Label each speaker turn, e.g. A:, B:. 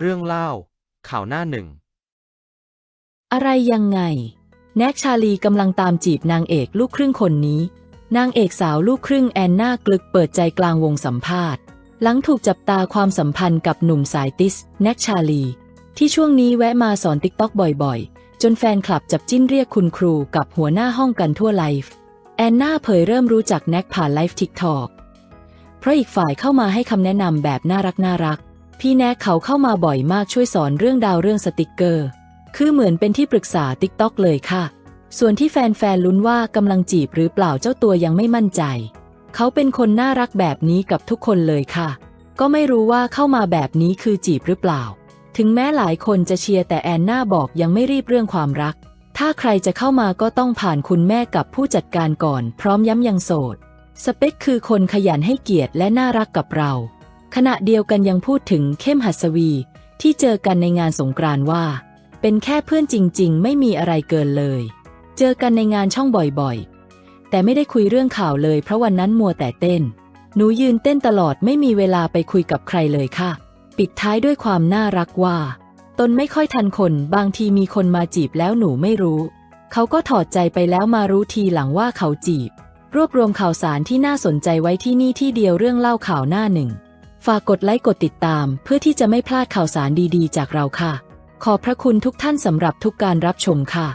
A: เรื่องเล่า ข่าวหน้าหนึ่ง
B: อะไรยังไง แน็กชาลีกำลังตามจีบนางเอกลูกครึ่งคนนี้ นางเอกสาวลูกครึ่งแอนนากลึกเปิดใจกลางวงสัมภาษณ์ หลังถูกจับตาความสัมพันธ์กับหนุ่มสายติส แน็กชาลี ที่ช่วงนี้แวะมาสอนติ๊กต็อกบ่อยๆ จนแฟนคลับจับจิ้นเรียกคุณครูกับหัวหน้าห้องกันทั่วไลฟ์ แอนนาเผยเริ่มรู้จักแน็กผ่านไลฟ์ทิกทอกเพราะอีกฝ่ายเข้ามาให้คำแนะนำแบบน่ารักน่ารัก พี่แน็กเขาเข้ามาบ่อยมากช่วยสอนเรื่องดาวเรื่องสติกเกอร์ คือเหมือนเป็นที่ปรึกษาติ๊กต็อกเลยค่ะ ส่วนที่แฟนๆลุ้นว่ากำลังจีบหรือเปล่าเจ้าตัวยังไม่มั่นใจ เขาเป็นคนน่ารักแบบนี้กับทุกคนเลยค่ะ ก็ไม่รู้ว่าเข้ามาแบบนี้คือจีบหรือเปล่า ถึงแม้หลายคนจะเชียร์แต่แอนน่าบอกยังไม่รีบเรื่องความรัก ถ้าใครจะเข้ามาก็ต้องผ่านคุณแม่กับผู้จัดการก่อน พร้อมย้ำยังโสด สเปคคือคนขยันให้เกียรติและน่ารักกับเรา ขณะเดียวกันยังพูดถึงเข้มหัสวี ที่เจอกันในงานสงกรานต์ว่า เป็นแค่เพื่อนจริง ๆ ไม่มีอะไรเกินเลย เจอกันในงานช่องบ่อยๆ แต่ไม่ได้คุยเรื่องข่าวเลยเพราะวันนั้นมัวแต่เต้น หนูยืนเต้นตลอดไม่มีเวลาไปคุยกับใครเลยค่ะ ปิดท้ายด้วยความน่ารักว่า ตนไม่ค่อยทันคนบางทีมีคนมาจีบแล้วหนูไม่รู้ เขาก็ถอดใจไปแล้วมารู้ทีหลังว่าเขาจีบ รวบรวมข่าวสารที่น่าสนใจไว้ที่นี่ที่เดียวเรื่องเล่าข่าวหน้าหนึ่ง ฝากกดไลค์กดติดตาม เพื่อที่จะไม่พลาดข่าวสารดีๆ จากเราค่ะ ขอบพระคุณทุกท่านสำหรับทุกการรับชมค่ะ